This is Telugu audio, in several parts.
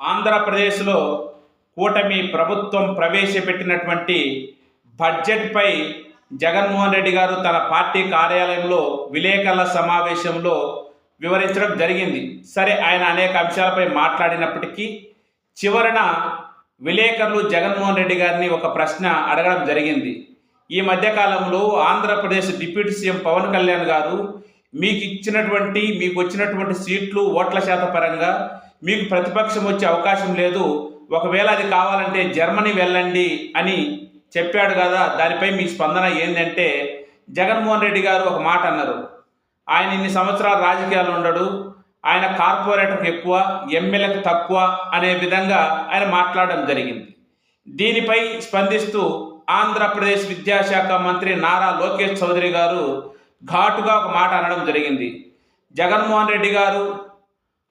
ఆంధ్రప్రదేశ్లో కూటమి ప్రభుత్వం ప్రవేశపెట్టినటువంటి బడ్జెట్పై జగన్మోహన్ రెడ్డి గారు తన పార్టీ కార్యాలయంలో విలేకరుల సమావేశంలో వివరించడం జరిగింది. సరే ఆయన అనేక అంశాలపై మాట్లాడినప్పటికీ చివరన విలేకరులు జగన్మోహన్ రెడ్డి గారిని ఒక ప్రశ్న అడగడం జరిగింది. ఈ మధ్యకాలంలో ఆంధ్రప్రదేశ్ డిప్యూటీ సీఎం పవన్ కళ్యాణ్ గారు మీకు ఇచ్చినటువంటి మీకు వచ్చినటువంటి సీట్లు ఓట్ల శాత పరంగా మీకు ప్రతిపక్షం వచ్చే అవకాశం లేదు. ఒకవేళ అది కావాలంటే జర్మనీ వెళ్ళండి అని చెప్పాడు కదా. దానిపై మీ స్పందన ఏంటంటే జగన్మోహన్ రెడ్డి గారు ఒక మాట అన్నారు. ఆయన ఇన్ని సంవత్సరాలు రాజకీయాలు ఉండడు. ఆయన కార్పొరేటర్కి ఎక్కువ ఎమ్మెల్యేకి తక్కువ అనే విధంగా ఆయన మాట్లాడడం జరిగింది. దీనిపై స్పందిస్తూ ఆంధ్రప్రదేశ్ విద్యాశాఖ మంత్రి నారా లోకేష్ చౌదరి గారు ఘాటుగా ఒక మాట అనడం జరిగింది. జగన్మోహన్ రెడ్డి గారు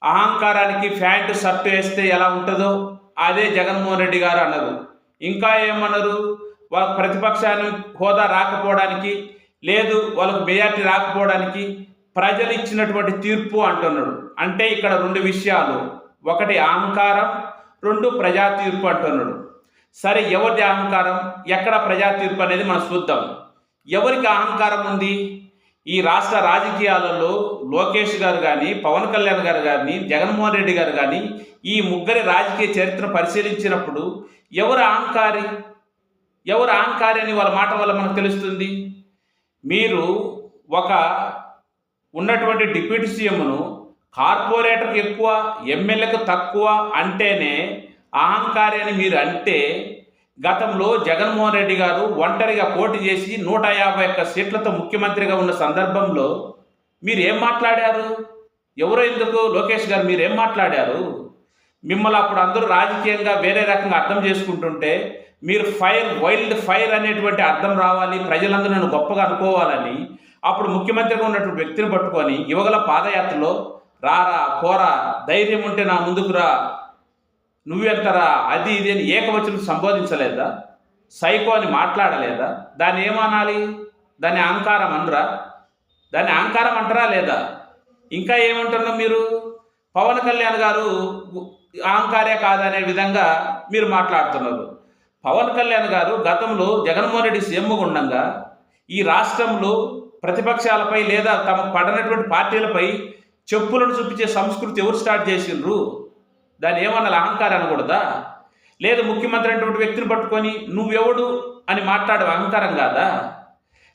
అహంకారానికి ప్యాంటు షర్ట్ వేస్తే ఎలా ఉంటుందో అదే జగన్మోహన్ రెడ్డి గారు అన్నారు. ఇంకా ఏమన్నారు? వాళ్ళ ప్రతిపక్షాన్ని హోదా రాకపోవడానికి లేదు వాళ్ళకు మెజార్టీ రాకపోవడానికి ప్రజలు ఇచ్చినటువంటి తీర్పు అంటున్నాడు. అంటే ఇక్కడ రెండు విషయాలు. ఒకటి అహంకారం రెండు ప్రజా తీర్పు అంటున్నాడు. సరే ఎవరిది అహంకారం? ఎక్కడ ప్రజా తీర్పు అనేది మనం చూద్దాం. ఎవరికి అహంకారం ఉంది? ఈ రాష్ట్ర రాజకీయాలలో లోకేష్ గారు కానీ పవన్ కళ్యాణ్ గారు కానీ జగన్మోహన్ రెడ్డి గారు కానీ ఈ ముగ్గురి రాజకీయ చరిత్ర పరిశీలించినప్పుడు ఎవరు అహంకారి? ఎవరు అహంకారి అని వాళ్ళ మాట వల్ల మనకు తెలుస్తుంది? మీరు ఒక ఉన్నటువంటి డిప్యూటీ సీఎంను కార్పొరేటర్కి ఎక్కువ ఎమ్మెల్యేకు తక్కువ అంటేనే అహంకారి అని మీరు అంటే గతంలో జగన్మోహన్ రెడ్డి గారు ఒంటరిగా పోటీ చేసి నూట యాభై ఒక్క సీట్లతో ముఖ్యమంత్రిగా ఉన్న సందర్భంలో మీరు ఏం మాట్లాడారు? ఎవరో ఎందుకు? లోకేష్ గారు మీరు ఏం మాట్లాడారు? మిమ్మల్ని అప్పుడు అందరూ రాజకీయంగా వేరే రకంగా అర్థం చేసుకుంటుంటే మీరు ఫైర్ వైల్డ్ ఫైర్ అనేటువంటి అర్థం రావాలి ప్రజలందరూ నన్ను గొప్పగా అనుకోవాలని అప్పుడు ముఖ్యమంత్రిగా ఉన్నటువంటి వ్యక్తిని పట్టుకొని యువగల పాదయాత్రలో రారా పోరా ధైర్యం ఉంటే నా ముందుకు రా నువ్వెంతరా అది ఇది అని ఏకవచనం సంబోధించలేదా? సైకో అని మాట్లాడలేదా? దాన్ని ఏమనాలి? దాన్ని అహంకారం అనరా? దాన్ని అహంకారం అంటారా లేదా? ఇంకా ఏమంటున్నాం మీరు? పవన్ కళ్యాణ్ గారు అహంకారే కాదనే విధంగా మీరు మాట్లాడుతున్నారు. పవన్ కళ్యాణ్ గారు గతంలో జగన్మోహన్ రెడ్డి సీఎంగా ఉండగా ఈ రాష్ట్రంలో ప్రతిపక్షాలపై లేదా తమకు పడినటువంటి పార్టీలపై చెప్పులను చూపించే సంస్కృతి ఎవరు స్టార్ట్ చేసిండ్రు? దాన్ని ఏమన్నా అహంకారం అనకూడదా? లేదు ముఖ్యమంత్రి అనేటువంటి వ్యక్తిని పట్టుకొని నువ్వెవడు అని మాట్లాడే అహంకారం కాదా?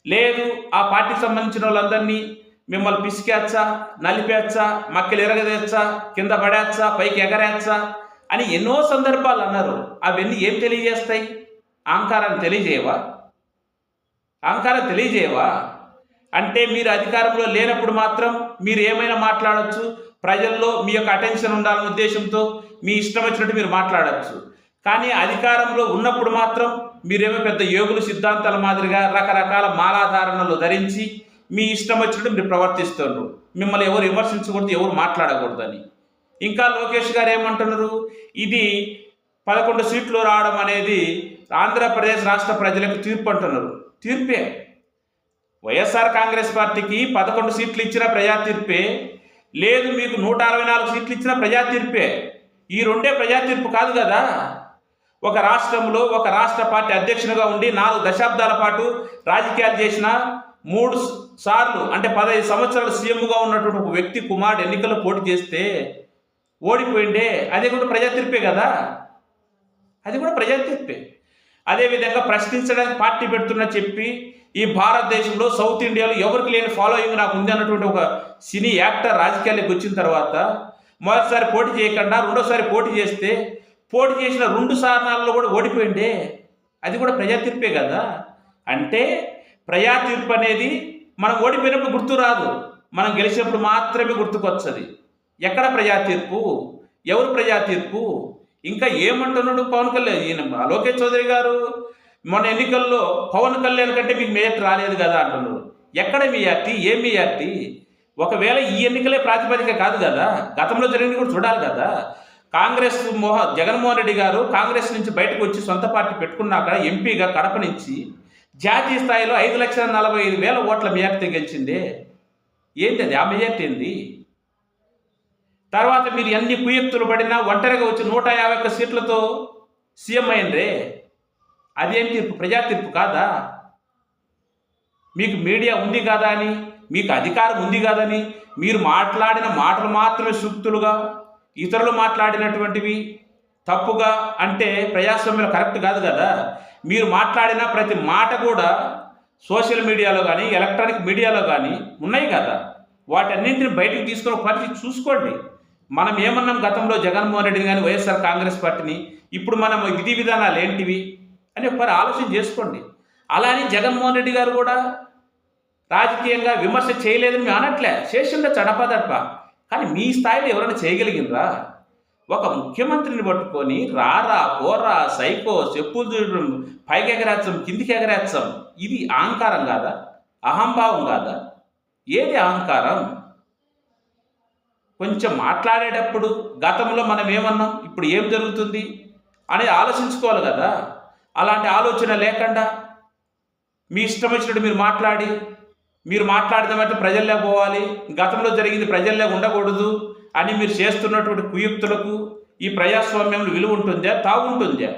లేదు ఆ పార్టీకి సంబంధించిన వాళ్ళందరినీ మిమ్మల్ని పిసికేచ్చా నలిపేచ్చా మక్కలు ఎరగదేచ్చా కింద పడేచ్చా పైకి ఎగరేచ్చా అని ఎన్నో సందర్భాలు అన్నారు. అవన్నీ ఏం తెలియజేస్తాయి? అహంకారాన్ని తెలియజేయవా? అహంకారం తెలియజేయవా? అంటే మీరు అధికారంలో లేనప్పుడు మాత్రం మీరు ఏమైనా మాట్లాడచ్చు? ప్రజల్లో మీ యొక్క అటెన్షన్ ఉండాలనే ఉద్దేశంతో మీ ఇష్టం వచ్చినట్టు మీరు మాట్లాడచ్చు. కానీ అధికారంలో ఉన్నప్పుడు మాత్రం మీరేమో పెద్ద యోగుల సిద్ధాంతాల మాదిరిగా రకరకాల మాలాధారణలు ధరించి మీ ఇష్టం వచ్చినట్టు మీరు ప్రవర్తిస్తున్నారు మిమ్మల్ని ఎవరు విమర్శించకూడదు ఎవరు మాట్లాడకూడదని. ఇంకా లోకేష్ గారు ఏమంటున్నారు? ఇది పదకొండు సీట్లు రావడం అనేది ఆంధ్రప్రదేశ్ రాష్ట్ర ప్రజలకు తీర్పు అంటున్నారు. తీర్పే. వైఎస్ఆర్ కాంగ్రెస్ పార్టీకి పదకొండు సీట్లు ఇచ్చిన ప్రజా తీర్పే. లేదు మీకు నూట అరవై నాలుగు సీట్లు ఇచ్చిన ప్రజా తీర్పే ఈ రెండే ప్రజా తీర్పు కాదు కదా? ఒక రాష్ట్రంలో ఒక రాష్ట్ర పార్టీ అధ్యక్షునిగా ఉండి నాలుగు దశాబ్దాల పాటు రాజకీయాలు చేసిన మూడు సార్లు అంటే పదహైదు సంవత్సరాలు సీఎంగా ఉన్నటువంటి ఒక వ్యక్తి కుమారుడు ఎన్నికల్లో పోటీ చేస్తే ఓడిపోయిండే. అదే కూడా ప్రజా తీర్పే కదా? అది కూడా ప్రజా తీర్పే అదేవిధంగా ప్రశ్నించడానికి పార్టీ పెడుతున్నా చెప్పి ఈ భారతదేశంలో సౌత్ ఇండియాలో ఎవరికి లేని ఫాలోయింగ్ నాకు ఉంది అన్నటువంటి ఒక సినీ యాక్టర్ రాజకీయాలకు వచ్చిన తర్వాత మొదటిసారి పోటీ చేయకుండా రెండోసారి పోటీ చేస్తే పోటీ చేసిన రెండు సార్లు కూడా ఓడిపోయిండే. అది కూడా ప్రజా తీర్పే కదా? అంటే ప్రజా తీర్పు అనేది మనం ఓడిపోయినప్పుడు గుర్తు రాదు. మనం గెలిచినప్పుడు మాత్రమే గుర్తుకొచ్చది ఎక్కడ ప్రజా తీర్పు ఎవరు ప్రజా తీర్పు ఇంకా ఏమంటున్నాడు పవన్ కళ్యాణ్? ఈయన లోకేష్ చౌదరి గారు? మొన్న ఎన్నికల్లో పవన్ కళ్యాణ్ కంటే మీకు మేయర్ రాలేదు కదా అంటున్నారు. ఎక్కడ మీయార్టీ ఏం మీయార్టీ ఒకవేళ ఈ ఎన్నికలే ప్రాతిపదిక కాదు కదా గతంలో జరిగింది కూడా చూడాలి కదా. కాంగ్రెస్ మోహ జగన్మోహన్ రెడ్డి గారు కాంగ్రెస్ నుంచి బయటకు వచ్చి సొంత పార్టీ పెట్టుకున్నాక ఎంపీగా కడప నుంచి జాతీయ స్థాయిలో ఐదు లక్షల నలభై ఐదు వేల ఓట్ల మెజార్టీ గెలిచిందే. ఏంటి అది? ఆ మెజార్టీ ఏంది? తర్వాత మీరు ఎన్ని కుయక్తులు పడినా ఒంటరిగా వచ్చి నూట యాభై ఒక్క సీట్లతో సీఎం అయిండ్రే. అదేం తీర్పు? ప్రజా తీర్పు కాదా? మీకు మీడియా ఉంది కదా అని మీకు అధికారం ఉంది కదని? మీరు మాట్లాడిన మాటలు మాత్రమే సూక్తులుగా ఇతరులు మాట్లాడినటువంటివి తప్పుగా అంటే ప్రజాస్వామ్యం కరెక్ట్ కాదు కదా? మీరు మాట్లాడిన ప్రతి మాట కూడా సోషల్ మీడియాలో కానీ ఎలక్ట్రానిక్ మీడియాలో కానీ ఉన్నాయి కదా? వాటన్నింటిని బయటకు తీసుకుని పరిస్థితి చూసుకోండి. మనం ఏమన్నాం గతంలో జగన్మోహన్ రెడ్డిని కానీ వైఎస్ఆర్ కాంగ్రెస్ పార్టీని? ఇప్పుడు మనం విధి విధానాలు ఏంటివి? అని ఒకసారి ఆలోచన చేసుకోండి. అలానే జగన్మోహన్ రెడ్డి గారు కూడా రాజకీయంగా విమర్శ చేయలేదని మేము అనట్లే. శేషంగా చడపదడప కానీ మీ స్థాయిలో ఎవరైనా చేయగలిగినరా? ఒక ముఖ్యమంత్రిని పట్టుకొని రారా పోరా సైకో చెప్పులు చూడడం పైకి ఎగరేచ్చం కిందికి ఎగరేచ్చం ఇది అహంకారం కాదా? అహంభావం కాదా? ఏది అహంకారం? కొంచెం మాట్లాడేటప్పుడు గతంలో మనం ఏమన్నాం ఇప్పుడు ఏం జరుగుతుంది? అనేది ఆలోచించుకోవాలి కదా. అలాంటి ఆలోచన లేకుండా మీ ఇష్టం వచ్చినట్టు మీరు మాట్లాడి మీరు మాట్లాడదామంటే ప్రజల్లో పోవాలి. గతంలో జరిగింది ప్రజల్లో ఉండకూడదు అని మీరు చేస్తున్నటువంటి కుయుక్తులకు ఈ ప్రజాస్వామ్యంలో విలువ ఉంటుందా? తాగుంటుందా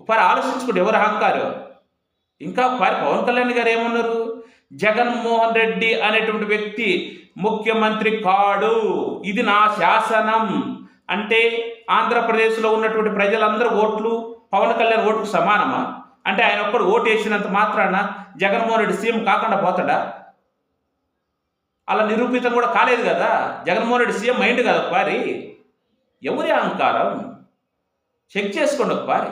ఒకసారి ఆలోచించుకుంటే ఎవరు అహంకారం? ఇంకా వారి పవన్ కళ్యాణ్ గారు ఏమన్నారు? జగన్మోహన్ రెడ్డి అనేటువంటి వ్యక్తి ముఖ్యమంత్రి కాడు. ఇది నా శాసనం. అంటే ఆంధ్రప్రదేశ్లో ఉన్నటువంటి ప్రజలందరూ ఓట్లు పవన్ కళ్యాణ్ ఓటుకు సమానమా? అంటే ఆయన ఒక్కడు ఓటు వేసినంత మాత్రాన జగన్మోహన్ రెడ్డి సీఎం కాకుండా పోతాడా? అలా నిరూపితం కూడా కాలేదు కదా. జగన్మోహన్ రెడ్డి సీఎం అయింది కదా ఒకసారి ఎవరి అహంకారం? చెక్ చేసుకోండి ఒకసారి